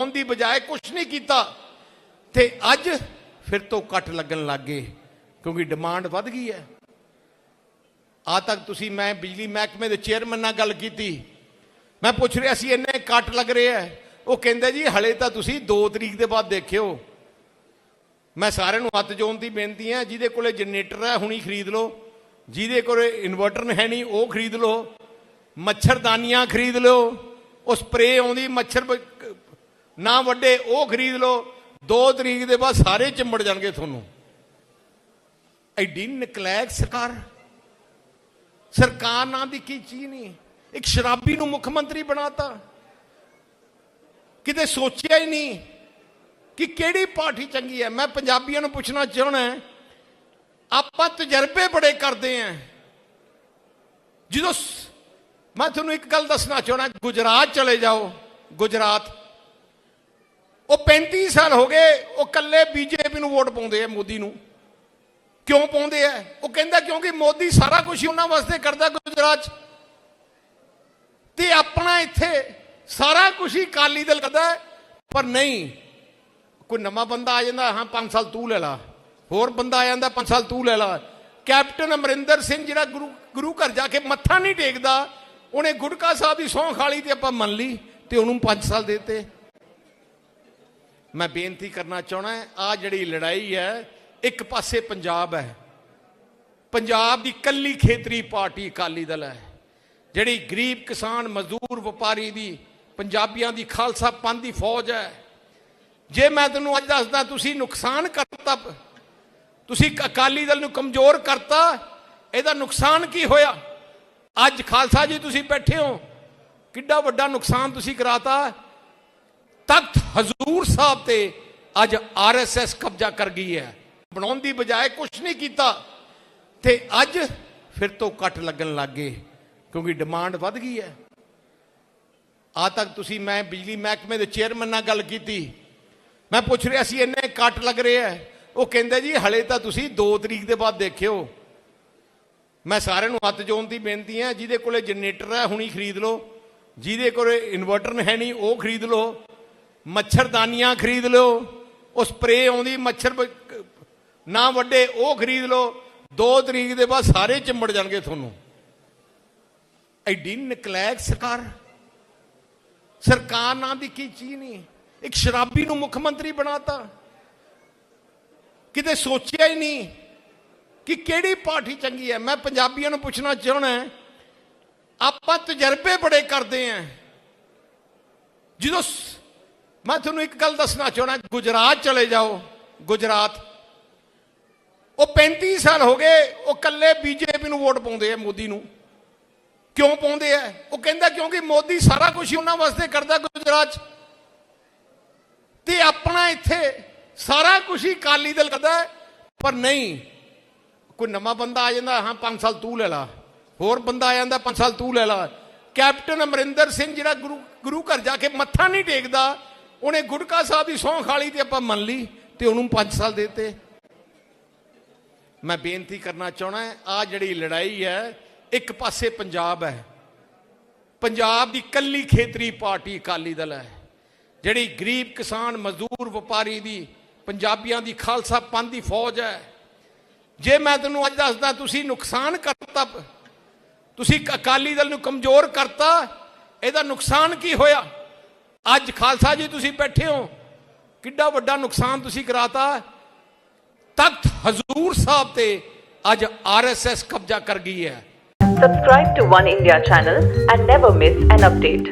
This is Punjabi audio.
ਬਣਾਉਣ ਦੀ ਬਜਾਏ ਕੁਝ ਨਹੀਂ ਕੀਤਾ। ਤੇ ਅੱਜ ਫਿਰ ਤੋਂ ਕੱਟ ਲੱਗਣ ਲੱਗ ਗਏ, ਕਿਉਂਕਿ ਡਿਮਾਂਡ ਵੱਧ ਗਈ ਹੈ। ਆ ਤੱਕ ਤੁਸੀਂ ਮੈਂ ਬਿਜਲੀ ਮਹਿਕਮੇ ਦੇ ਚੇਅਰਮੈਨ ਨਾਲ ਗੱਲ ਕੀਤੀ। ਮੈਂ ਪੁੱਛ ਰਿਹਾ ਸੀ, ਇੰਨੇ ਕੱਟ ਲੱਗ ਰਹੇ ਆ ਉਹ ਕਹਿੰਦੇ ਜੀ, ਹਲੇ ਤਾਂ ਤੁਸੀਂ 2 ਤਰੀਕ ਦੇ ਬਾਅਦ ਦੇਖਿਓ। ਮੈਂ ਸਾਰਿਆਂ ਨੂੰ ਹੱਥ ਜੋੜਨ ਦੀ ਬੇਨਤੀ ਹੈ, ਜਿਹਦੇ ਕੋਲੇ ਜਨਰੇਟਰ ਹੈ, ਹੁਣੀ ਖਰੀਦ ਲਓ। ਜਿਹਦੇ ਕੋਲੇ ਇਨਵਰਟਰ ਹੈ ਨਹੀਂ, ਉਹ ਖਰੀਦ ਲਓ। ਮੱਛਰਦਾਨੀਆਂ ਖਰੀਦ ਲਓ। ਉਹ ਸਪਰੇ ਆਉਂਦੀ, ਮੱਛਰ ਨਾ ਵੱਡੇ, ਉਹ ਖਰੀਦ ਲਓ। 2 ਤਰੀਕ ਦੇ ਬਾਅਦ ਸਾਰੇ ਚਿੰਬੜ ਜਾਣਗੇ ਤੁਹਾਨੂੰ। ਐਡੀ ਨਕਲੈਕ ਸਰਕਾਰ। ਸਰਕਾਰ ਨਾਂ ਦੀ ਕੀ ਚੀਜ਼ ਨਹੀਂ ਇੱਕ ਸ਼ਰਾਬੀ ਨੂੰ ਮੁੱਖ ਮੰਤਰੀ ਬਣਾਤਾ। ਕਿਤੇ ਸੋਚਿਆ ਹੀ ਨਹੀਂ ਕਿ ਕਿਹੜੀ ਪਾਰਟੀ ਚੰਗੀ ਹੈ। ਮੈਂ ਪੰਜਾਬੀਆਂ ਨੂੰ ਪੁੱਛਣਾ ਚਾਹਣਾ ਆਪਾਂ ਤਜਰਬੇ ਬੜੇ ਕਰਦੇ ਆਂ ਜਦੋਂ ਮੈਂ ਤੁਹਾਨੂੰ ਇੱਕ ਗੱਲ ਦੱਸਣਾ ਚਾਹਣਾ ਗੁਜਰਾਤ ਚਲੇ ਜਾਓ। ਗੁਜਰਾਤ ਉਹ 35 ਸਾਲ ਹੋ ਗਏ, ਉਹ ਕੱਲੇ ਬੀਜੇਪੀ ਨੂੰ ਵੋਟ ਪਾਉਂਦੇ ਆ ਮੋਦੀ ਨੂੰ। ਕਿਉਂ ਪਾਉਂਦੇ ਆ? ਉਹ ਕਹਿੰਦਾ ਕਿਉਂਕਿ ਮੋਦੀ ਸਾਰਾ ਕੁਝ ਉਹਨਾਂ ਵਾਸਤੇ ਕਰਦਾ ਗੁਜਰਾਤ 'ਚ। ਤੇ ਆਪਣਾ ਇੱਥੇ ਸਾਰਾ ਕੁਝ ਹੀ ਕਾਲੀ ਦਲ ਕਰਦਾ ਪਰ ਨਹੀਂ। ਕੋਈ ਨਵਾਂ ਬੰਦਾ ਆ ਜਾਂਦਾ, ਹਾਂ 5 ਸਾਲ ਤੂੰ ਲੈ ਲਾ। ਹੋਰ ਬੰਦਾ ਆ ਜਾਂਦਾ 5 ਸਾਲ ਤੂੰ ਲੈ ਲਾ। ਕੈਪਟਨ ਅਮਰਿੰਦਰ ਸਿੰਘ ਜਿਹੜਾ ਗੁਰੂ ਗੁਰੂ ਘਰ ਜਾ ਕੇ ਮੱਥਾ ਨਹੀਂ ਟੇਕਦਾ, ਉਹਨੇ ਗੁਟਕਾ ਸਾਹਿਬ ਦੀ ਸੌਂ ਖਾਲੀ ਤੇ ਆਪਾਂ ਮੰਨ ਲਈ ਤੇ ਉਹਨੂੰ 5 ਸਾਲ ਦੇਤੇ। ਮੈਂ ਬੇਨਤੀ ਕਰਨਾ ਚਾਹਣਾ ਆ ਜਿਹੜੀ ਲੜਾਈ ਹੈ, ਇੱਕ ਪਾਸੇ ਪੰਜਾਬ ਹੈ। ਪੰਜਾਬ ਦੀ ਕੱਲੀ ਖੇਤਰੀ ਪਾਰਟੀ ਅਕਾਲੀ ਦਲ ਹੈ। ਜਿਹੜੀ ਗਰੀਬ ਕਿਸਾਨ ਮਜ਼ਦੂਰ ਵਪਾਰੀ ਦੀ, ਪੰਜਾਬੀਆਂ ਦੀ ਖਾਲਸਾ ਪੰਥ ਦੀ ਫੌਜ ਹੈ। ਜੇ ਮੈਂ ਤੈਨੂੰ ਅੱਜ ਦੱਸਦਾ, ਤੁਸੀਂ ਨੁਕਸਾਨ ਕਰਤਾ, ਤੁਸੀਂ ਅਕਾਲੀ ਦਲ ਨੂੰ ਕਮਜ਼ੋਰ ਕਰਤਾ, ਇਹਦਾ ਨੁਕਸਾਨ ਕੀ ਹੋਇਆ? ਅੱਜ ਖਾਲਸਾ ਜੀ ਤੁਸੀਂ ਬੈਠੇ ਹੋ। ਕਿੱਡਾ ਵੱਡਾ ਨੁਕਸਾਨ ਤੁਸੀਂ ਕਰਾਤਾ। ਤਖਤ ਹਜ਼ੂਰ ਸਾਹਿਬ ਤੇ ਅੱਜ ਆਰਐਸਐਸ ਕਬਜ਼ਾ ਕਰ ਗਈ ਹੈ। ਬਣਾਉਣ ਦੀ ਬਜਾਏ ਕੁਝ ਨਹੀਂ ਕੀਤਾ। ਤੇ ਅੱਜ ਫਿਰ ਤੋਂ ਕੱਟ ਲੱਗਣ ਲੱਗ ਗਏ, ਕਿਉਂਕਿ ਡਿਮਾਂਡ ਵੱਧ ਗਈ ਹੈ। ਆ ਤੱਕ ਤੁਸੀਂ ਮੈਂ ਬਿਜਲੀ ਮਹਿਕਮੇ ਦੇ ਚੇਅਰਮੈਨ ਨਾਲ ਗੱਲ ਕੀਤੀ। ਮੈਂ ਪੁੱਛ ਰਿਹਾ ਸੀ, ਇੰਨੇ ਕੱਟ ਲੱਗ ਰਹੇ ਆ ਉਹ ਕਹਿੰਦੇ ਜੀ, ਹਲੇ ਤਾਂ ਤੁਸੀਂ 2 ਤਰੀਕ ਦੇ ਬਾਅਦ ਦੇਖਿਓ। ਮੈਂ ਸਾਰਿਆਂ ਨੂੰ ਹੱਥ ਜੋੜਨ ਦੀ ਬੇਨਤੀ ਹੈ, ਜਿਹਦੇ ਕੋਲੇ ਜਨਰੇਟਰ ਹੈ, ਹੁਣੀ ਖਰੀਦ ਲਓ। ਜਿਹਦੇ ਕੋਲੇ ਇਨਵਰਟਰ ਹੈ ਨਹੀਂ, ਉਹ ਖਰੀਦ ਲਓ। ਮੱਛਰਦਾਨੀਆਂ ਖਰੀਦ ਲਓ, ਉਹ ਸਪਰੇ ਆਉਂਦੀ, ਮੱਛਰ ਨਾ ਵੱਡੇ, ਉਹ ਖਰੀਦ ਲਓ। 2 ਤਰੀਕ ਦੇ ਬਾਅਦ ਸਾਰੇ ਚਿੰਬੜ ਜਾਣਗੇ ਤੁਹਾਨੂੰ। ਐਡੀ ਨਕਲੈਕ ਸਰਕਾਰ। ਸਰਕਾਰ ਨਾਂ ਦੀ ਕੀ ਚੀਜ਼ ਨਹੀਂ ਇੱਕ ਸ਼ਰਾਬੀ ਨੂੰ ਮੁੱਖ ਮੰਤਰੀ ਬਣਾਤਾ। ਕਿਤੇ ਸੋਚਿਆ ਹੀ ਨਹੀਂ ਕਿ ਕਿਹੜੀ ਪਾਰਟੀ ਚੰਗੀ ਹੈ। ਮੈਂ ਪੰਜਾਬੀਆਂ ਨੂੰ ਪੁੱਛਣਾ ਚਾਹਣਾ ਆਪਾਂ ਤਜਰਬੇ ਬੜੇ ਕਰਦੇ ਆਂ ਜਦੋਂ ਮੈਂ ਤੁਹਾਨੂੰ ਇੱਕ ਗੱਲ ਦੱਸਣਾ ਚਾਹਣਾ ਗੁਜਰਾਤ ਚਲੇ ਜਾਓ, ਗੁਜਰਾਤ। ਉਹ 35 ਸਾਲ ਹੋ ਗਏ, ਉਹ ਕੱਲੇ ਬੀਜੇਪੀ ਨੂੰ ਵੋਟ ਪਾਉਂਦੇ ਆ ਮੋਦੀ ਨੂੰ। ਕਿਉਂ ਪਾਉਂਦੇ ਆ? ਉਹ ਕਹਿੰਦਾ ਕਿਉਂਕਿ ਮੋਦੀ ਸਾਰਾ ਕੁਝ ਉਹਨਾਂ ਵਾਸਤੇ ਕਰਦਾ ਗੁਜਰਾਤ 'ਚ। ਤੇ ਆਪਣਾ ਇੱਥੇ ਸਾਰਾ ਕੁਝ ਹੀ ਕਾਲੀ ਦਲ ਕਰਦਾ ਪਰ ਨਹੀਂ। ਕੋਈ ਨਵਾਂ ਬੰਦਾ ਆ ਜਾਂਦਾ, ਹਾਂ 5 ਸਾਲ ਤੂੰ ਲੈ ਲਾ। ਹੋਰ ਬੰਦਾ ਆ ਜਾਂਦਾ 5 ਸਾਲ ਤੂੰ ਲੈ ਲਾ। ਕੈਪਟਨ ਅਮਰਿੰਦਰ ਸਿੰਘ ਜਿਹੜਾ ਗੁਰੂ ਗੁਰੂ ਘਰ ਜਾ ਕੇ ਮੱਥਾ ਨਹੀਂ ਟੇਕਦਾ ਉਹਨੇ ਗੁਟਕਾ ਸਾਹਿਬ ਦੀ ਸੌਂ ਖਾਲੀ ਤੇ ਆਪਾਂ ਮੰਨ ਲਈ ਤੇ ਉਹਨੂੰ 5 ਸਾਲ ਦੇਤੇ। ਮੈਂ ਬੇਨਤੀ ਕਰਨਾ ਚਾਹਣਾ ਆ ਜਿਹੜੀ ਲੜਾਈ ਹੈ, ਇੱਕ ਪਾਸੇ ਪੰਜਾਬ ਹੈ। ਪੰਜਾਬ ਦੀ ਕੱਲੀ ਖੇਤਰੀ ਪਾਰਟੀ ਅਕਾਲੀ ਦਲ ਹੈ। ਜਿਹੜੀ ਗਰੀਬ ਕਿਸਾਨ, ਮਜ਼ਦੂਰ, ਵਪਾਰੀ ਦੀ, ਪੰਜਾਬੀਆਂ ਦੀ ਖਾਲਸਾ ਪੰਥ ਦੀ ਫੌਜ ਹੈ। ਜੇ ਮੈਂ ਤੈਨੂੰ ਅੱਜ ਦੱਸਦਾ, ਤੁਸੀਂ ਨੁਕਸਾਨ ਕਰਤਾ, ਤੁਸੀਂ ਅਕਾਲੀ ਦਲ ਨੂੰ ਕਮਜ਼ੋਰ ਕਰਤਾ, ਇਹਦਾ ਨੁਕਸਾਨ ਕੀ ਹੋਇਆ? ਅੱਜ ਖਾਲਸਾ ਜੀ ਤੁਸੀਂ ਬੈਠੇ ਹੋ। ਕਿੱਡਾ ਵੱਡਾ ਨੁਕਸਾਨ ਤੁਸੀਂ ਕਰਾਤਾ। ਤਖਤ ਹਜ਼ੂਰ ਸਾਹਿਬ ਤੇ ਅੱਜ ਆਰਐਸਐਸ ਕਬਜ਼ਾ ਕਰ ਗਈ ਹੈ। Subscribe to One India channel and never miss an update.